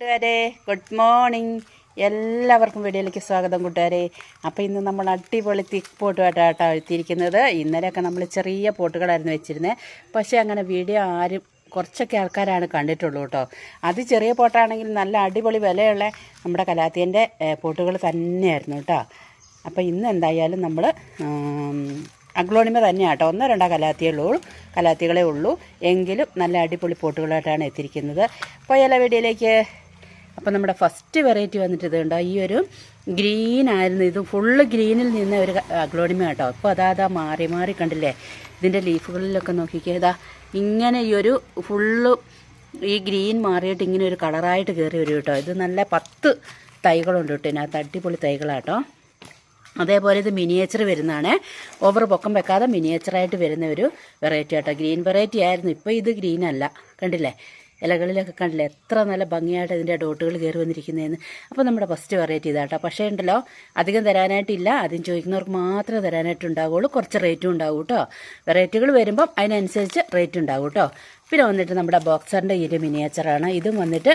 കൂട്ടുകാരെ good morning എല്ലാവർക്കും വീഡിയോയിലേക്ക് സ്വാഗതം കൂട്ടുകാരെ. അപ്പോൾ ഇന്ന് നമ്മൾ അടിപൊളി തിക്ക് പോട്ടുമായിട്ടാണ് എത്തിയിരിക്കുന്നത്. ഇന്നലെയൊക്കെ നമ്മൾ ചെറിയ പോട്ടുകളായിരുന്നു വെച്ചിരുന്നത് പക്ഷേ അങ്ങനെ വീഡിയോ ആരും കുറച്ചൊക്കെ ആൾക്കാരാണ് കണ്ടിട്ടുള്ളൂ കേട്ടോ. അത് ചെറിയ പോട്ടാണെങ്കിൽ നല്ല അടിപൊളി വിലയുള്ള നമ്മുടെ കലാത്തിയന്റെ പോട്ടുകൾ തന്നെയായിരുന്നു കേട്ടോ. അപ്പോൾ ഇന്ന് എന്തായാലും നമ്മൾ അഗ്ലോണിമ തന്നെയാണ് കേട്ടോ. ഒന്നോ രണ്ടോ കലാത്തിയേ ഉള്ളൂ കലാത്തികളെ ഉള്ളൂ. എങ്കിലും നല്ല അടിപൊളി പോട്ടുകളായിട്ടാണ് എത്തിയിരിക്കുന്നത്. അപ്പോൾ എല്ലാ വീഡിയോയിലേക്ക് അപ്പോൾ നമ്മുടെ ഫസ്റ്റ് വെറൈറ്റി വന്നിട്ട് കണ്ടോ? ഈ ഒരു ഗ്രീൻ ആയിരുന്നു. ഇത് ഫുള്ള് ഗ്രീനിൽ നിന്ന് ഒരു അഗ്ലോണിമ കേട്ടോ. അപ്പോൾ അതാ മാറി മാറി കണ്ടില്ലേ? ഇതിന്റെ ലീഫുകളിലൊക്കെ നോക്കിക്കേ. ഇതാ ഇങ്ങനെ ഈ ഒരു ഫുള്ള് ഈ ഗ്രീൻ മാറിയിട്ട് ഇങ്ങനെ ഒരു കളറായിട്ട് കയറി വരും കേട്ടോ. ഇത് നല്ല പത്ത് തൈകളുണ്ട് കേട്ടോ ഇതിനകത്ത്. അടിപൊളി തൈകളാട്ടോ അതേപോലെ ഇത് മിനിയേച്ചർ വരുന്നതാണ്. ഓവർ പൊക്കം വെക്കാതെ മിനിയേച്ചറായിട്ട് വരുന്ന ഒരു വെറൈറ്റി ആട്ടോ. ഗ്രീൻ വെറൈറ്റി ആയിരുന്നു. ഇപ്പോൾ ഇത് ഗ്രീൻ അല്ല. കണ്ടില്ലേ? ഇലകളിലൊക്കെ കണ്ടില്ലേ? എത്ര നല്ല ഭംഗിയായിട്ട് ഇതിന്റെ ഡോട്ടുകൾ കയറി വന്നിരിക്കുന്നതെന്ന് അപ്പോൾ നമ്മുടെ ഫസ്റ്റ് വെറൈറ്റി ഇതാട്ടോ. പക്ഷേ ഉണ്ടല്ലോ അധികം തരാനായിട്ടില്ല. ആദ്യം ചോദിക്കുന്നവർക്ക് മാത്രമേ തരാനായിട്ട് ഉണ്ടാവുള്ളൂ കുറച്ച് റേറ്റും ഉണ്ടാവും കേട്ടോ. വെറൈറ്റികൾ വരുമ്പം അതിനനുസരിച്ച് റേറ്റ് ഉണ്ടാവും കേട്ടോ. പിന്നെ വന്നിട്ട് നമ്മുടെ ബോക്സറിന്റെ ഈ ഒരു മിനിയേച്ചറാണ് ഇതും വന്നിട്ട്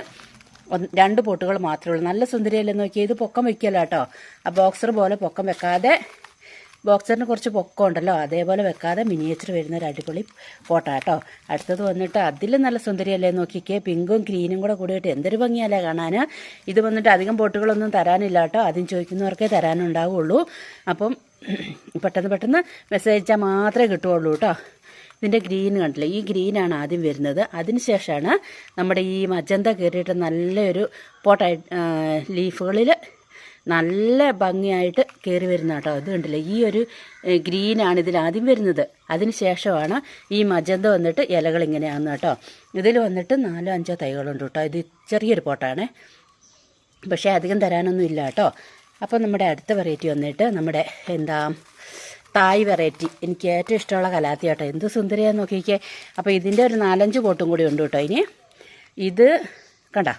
രണ്ട് പൊട്ടുകൾ മാത്രമേ ഉള്ളൂ. നല്ല സുന്ദരിയല്ലേ നോക്കിയാൽ ഇത് പൊക്കം വെക്കല്ലോ കേട്ടോ. ആ ബോക്സർ പോലെ പൊക്കം വെക്കാതെ ബോക്സറിന് കുറച്ച് പൊക്കമുണ്ടല്ലോ. അതേപോലെ വെക്കാതെ മിനിയേച്ചർ വരുന്ന ഒരു അടിപൊളി ഫോട്ടോ കേട്ടോ അടുത്തത് വന്നിട്ട് അതിലും നല്ല സുന്ദരിയല്ലേ നോക്കിക്കേ. പിങ്കും ഗ്രീനും കൂടെ കൂടിയിട്ട് എന്തൊരു ഭംഗിയല്ലേ കാണാൻ ഇത് വന്നിട്ട് അധികം ബോട്ടുകളൊന്നും തരാനില്ല കേട്ടോ. ആദ്യം ചോദിക്കുന്നവർക്കേ തരാനുണ്ടാവുള്ളൂ. അപ്പം പെട്ടെന്ന് പെട്ടെന്ന് മെസ്സേജ് അയച്ചാൽ മാത്രമേ കിട്ടുകയുള്ളൂ കേട്ടോ. ഇതിന്റെ ഗ്രീൻ കണ്ടില്ലേ? ഈ ഗ്രീനാണ് ആദ്യം വരുന്നത്. അതിനുശേഷമാണ് നമ്മുടെ ഈ മജന്ത കയറിയിട്ട് നല്ലൊരു പോട്ടായി ലീഫുകളിൽ നല്ല ഭംഗിയായിട്ട് കയറി വരുന്ന കേട്ടോ. ഇത് കണ്ടില്ലേ? ഈ ഒരു ഗ്രീനാണ് ഇതിൽ ആദ്യം വരുന്നത്. അതിന് ശേഷമാണ് ഈ മജന്ത വന്നിട്ട് ഇലകൾ ഇങ്ങനെയാണെന്ന് കേട്ടോ. ഇതിൽ വന്നിട്ട് നാലോ അഞ്ചോ തൈകളുണ്ട് കേട്ടോ. ഇത് ചെറിയൊരു പോട്ടാണ്. പക്ഷേ അധികം തരാനൊന്നും ഇല്ല കേട്ടോ. അപ്പോൾ നമ്മുടെ അടുത്ത വെറൈറ്റി വന്നിട്ട് നമ്മുടെ എന്താ തായ് വെറൈറ്റി. എനിക്ക് ഏറ്റവും ഇഷ്ടമുള്ള കലാത്തി കേട്ടോ. എന്ത് സുന്ദരിയാന്ന് നോക്കിക്കേ. അപ്പോൾ ഇതിന്റെ ഒരു നാലഞ്ച് പോട്ടും കൂടി ഉണ്ട് കേട്ടോ ഇനി. ഇത് കണ്ട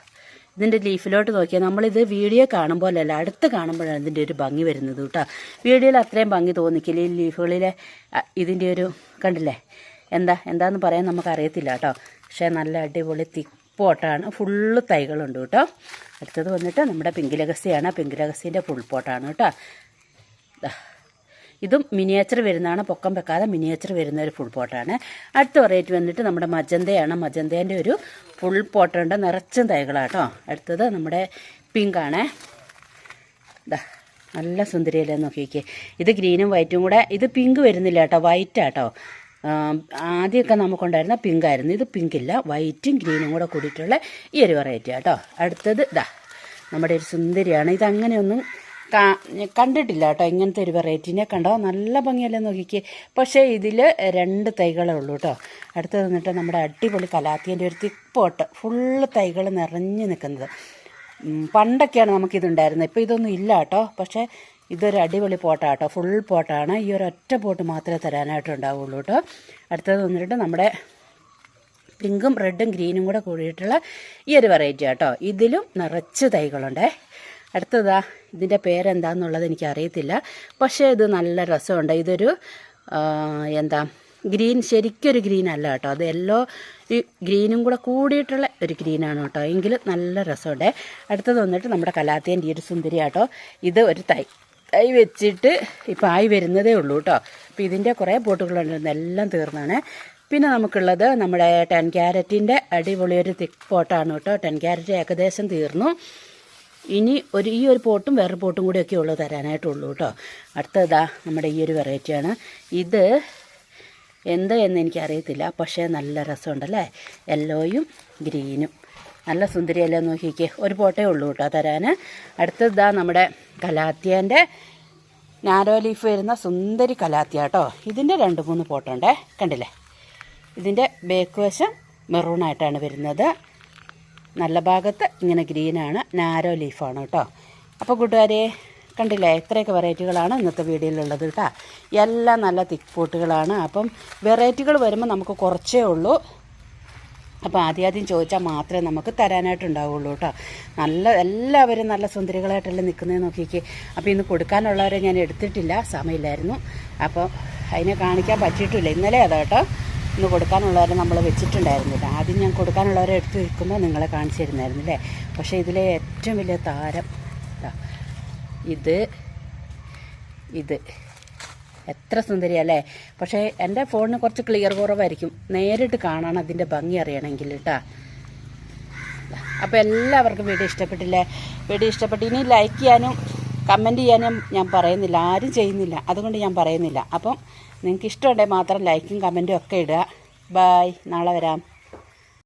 ഇതിന്റെ ലീഫിലോട്ട് നോക്കിയാൽ നമ്മളിത് വീഡിയോ കാണുമ്പോഴല്ല അടുത്ത് കാണുമ്പോഴാണ് ഇതിന്റെ ഒരു ഭംഗി വരുന്നത് കേട്ടോ. വീഡിയോയിൽ അത്രയും ഭംഗി തോന്നിക്കില്ല. ഈ ലീഫുകളിലെ ഇതിന്റെ ഒരു കണ്ടില്ലേ? എന്താ എന്താന്ന് പറയാൻ നമുക്കറിയത്തില്ല കേട്ടോ. പക്ഷേ നല്ല അടിപൊളി തിപ്പോട്ടാണ് പോട്ടാണ് ഫുള്ള് തൈകളുണ്ട് കേട്ടോ. അടുത്തത് വന്നിട്ട് നമ്മുടെ പിങ്കിലഗസിയാണ് ലഗസിയാണ്. പിങ്ക് ലഗസിന്റെ ഫുൾ പോട്ടാണ് കേട്ടോ. ഇതും മിനിയേച്ചർ വരുന്നതാണ്. പൊക്കം വെക്കാതെ മിനിയേച്ചർ വരുന്ന ഒരു ഫുൾ പോട്ടാണ്. അടുത്ത വെറൈറ്റി വന്നിട്ട് നമ്മുടെ മജന്തയാണ്. മജന്തേന്റെ ഒരു ഫുൾ പോട്ടുണ്ട് നിറച്ചും തൈകളാട്ടോ അടുത്തത് നമ്മുടെ പിങ്കാണ്. ഇതാ നല്ല സുന്ദരിയല്ലേ നോക്കിക്കേ. ഇത് ഗ്രീനും വൈറ്റും കൂടെ. ഇത് പിങ്ക് വരുന്നില്ല കേട്ടോ വൈറ്റ് ആട്ടോ ആദ്യമൊക്കെ നമുക്കുണ്ടായിരുന്ന പിങ്കായിരുന്നു. ഇത് പിങ്കില്ല വൈറ്റും ഗ്രീനും കൂടെ കൂടിയിട്ടുള്ള ഈ ഒരു വെറൈറ്റി ആട്ടോ അടുത്തത് ഇതാ നമ്മുടെ ഒരു സുന്ദരിയാണ്. ഇതങ്ങനെയൊന്നും കണ്ടിട്ടില്ല കേട്ടോ. ഇങ്ങനത്തെ ഒരു വെറൈറ്റീനെ കണ്ടോ? നല്ല ഭംഗിയല്ലേ നോക്കിക്കേ. പക്ഷേ ഇതിൽ രണ്ട് തൈകളേ ഉള്ളൂ കേട്ടോ. അടുത്ത് നിന്നിട്ട് നമ്മുടെ അടിപൊളി കലാത്തിന്റെ ഒരു തിപ്പോട്ട്. ഫുള്ള് തൈകൾ നിറഞ്ഞു നിൽക്കുന്നത്. പണ്ടൊക്കെയാണ് നമുക്കിതുണ്ടായിരുന്നത്. ഇപ്പോൾ ഇതൊന്നും ഇല്ല കേട്ടോ. പക്ഷേ ഇതൊരു അടിപൊളി പോട്ടാട്ടോ ഫുൾ പോട്ടാണ്. ഈ ഒരു ഒറ്റ പോട്ട് മാത്രമേ തരാനായിട്ട് ഉണ്ടാവുള്ളൂ കേട്ടോ. അടുത്തത് വന്നിട്ട് നമ്മുടെ പിങ്കും റെഡും ഗ്രീനും കൂടെ കൂടിയിട്ടുള്ള ഈ ഒരു വെറൈറ്റി കേട്ടോ. ഇതിലും നിറച്ച് തൈകളുണ്ടേ. അടുത്തതാ ഇതിന്റെ പേരെന്താന്നുള്ളത് എനിക്ക് അറിയത്തില്ല പക്ഷേ ഇത് നല്ല രസമുണ്ട്. ഇതൊരു എന്താ ഗ്രീൻ ശരിക്കൊരു ഗ്രീൻ അല്ല കേട്ടോ. അത് യെല്ലോ ഈ ഗ്രീനും കൂടെ കൂടിയിട്ടുള്ള ഒരു ഗ്രീനാണ് കേട്ടോ. എങ്കിൽ നല്ല രസമുണ്ട്. അടുത്തത് വന്നിട്ട് നമ്മുടെ കലാത്തിയന്റെ ഒരു സുന്ദരി കേട്ടോ ഇത് ഒരു തൈ തൈ വെച്ചിട്ട് ഇപ്പം ആയി വരുന്നതേ ഉള്ളൂ കേട്ടോ. അപ്പോൾ ഇതിന്റെ കുറേ പോട്ടുകളുണ്ടായിരുന്നു എല്ലാം തീർന്നാണ്. പിന്നെ നമുക്കുള്ളത് നമ്മുടെ ടെൻ ക്യാരറ്റിന്റെ അടിപൊളി ഒരു തിക്ക് പോട്ടാണ് കേട്ടോ. ടെൻ ക്യാരറ്റ് ഏകദേശം തീർന്നു. ഇനി ഒരു ഈ ഒരു പോട്ടും വേറൊരു പോട്ടും കൂടിയൊക്കെ ഉള്ളൂ തരാനായിട്ടുള്ളൂ കേട്ടോ. അടുത്തതാ നമ്മുടെ ഈ ഒരു വെറൈറ്റിയാണ് ഇത് എന്താ എന്ന് എനിക്കറിയത്തില്ല പക്ഷേ നല്ല രസമുണ്ടല്ലേ? യെല്ലോയും ഗ്രീനും. നല്ല സുന്ദരിയല്ലേ നോക്കിക്കേ. ഒരു പോട്ടേ ഉള്ളൂ കേട്ടോ തരാൻ അടുത്തതാ നമ്മുടെ കലാത്തിയന്റെ നാരോ ലീഫ് വരുന്ന സുന്ദരി കലാത്തിയ കേട്ടോ. ഇതിന്റെ രണ്ട് മൂന്ന് പോട്ടുണ്ടേ. കണ്ടില്ലേ? ഇതിന്റെ ബേക്ക് വശം മെറൂണായിട്ടാണ് വരുന്നത്. നല്ല ഭാഗത്ത് ഇങ്ങനെ ഗ്രീനാണ് നാരോ ലീഫാണ് കേട്ടോ. അപ്പോൾ കൂട്ടുകാരെ കണ്ടില്ലേ? ഇത്രയൊക്കെ വെറൈറ്റികളാണ് ഇന്നത്തെ വീഡിയോയിലുള്ളത് കേട്ടോ. എല്ലാം നല്ല തിക്ക് പൂട്ടുകളാണ്. അപ്പം വെറൈറ്റികൾ വരുമ്പോൾ നമുക്ക് കുറച്ചേ ഉള്ളൂ. അപ്പോൾ ആദ്യം ആദ്യം ചോദിച്ചാൽ മാത്രമേ നമുക്ക് തരാനായിട്ടുണ്ടാവുള്ളൂ കേട്ടോ. നല്ല എല്ലാവരും നല്ല സുന്ദരികളായിട്ടല്ലേ നിൽക്കുന്നത് നോക്കിക്ക്. അപ്പോൾ ഇന്ന് കൊടുക്കാനുള്ളവരെ ഞാൻ എടുത്തിട്ടില്ല. സമയമില്ലായിരുന്നു. അപ്പോൾ അതിനെ കാണിക്കാൻ പറ്റിയിട്ടില്ല. ഇന്നലെ അതാ കേട്ടോ. ഇന്ന് കൊടുക്കാനുള്ളവരെ നമ്മൾ വെച്ചിട്ടുണ്ടായിരുന്നില്ല ആദ്യം ഞാൻ കൊടുക്കാനുള്ളവരെ എടുത്ത് വെക്കുമ്പോൾ നിങ്ങളെ കാണിച്ചു തരുന്നായിരുന്നില്ലേ പക്ഷേ ഇതിലെ ഏറ്റവും വലിയ താരം ഇത് ഇത്. എത്ര സുന്ദരിയല്ലേ പക്ഷേ എന്റെ ഫോണിന് കുറച്ച് ക്ലിയർ കുറവായിരിക്കും. നേരിട്ട് കാണാൻ അതിന്റെ ഭംഗി അറിയണമെങ്കിൽ കേട്ടാ അപ്പോൾ എല്ലാവർക്കും വീഡിയോ ഇഷ്ടപ്പെട്ടില്ലേ? വീഡിയോ ഇഷ്ടപ്പെട്ട് ഇനി ലൈക്ക് ചെയ്യാനും കമന്റ് ചെയ്യാനും ഞാൻ പറയുന്നില്ല. ആരും ചെയ്യുന്നില്ല. അതുകൊണ്ട് ഞാൻ പറയുന്നില്ല. അപ്പം നിങ്ങൾക്ക് ഇഷ്ടമുണ്ടെങ്കിൽ മാത്രം ലൈക്കും കമന്റും ഒക്കെ ഇടുക. ബായ് നാളെ വരാം.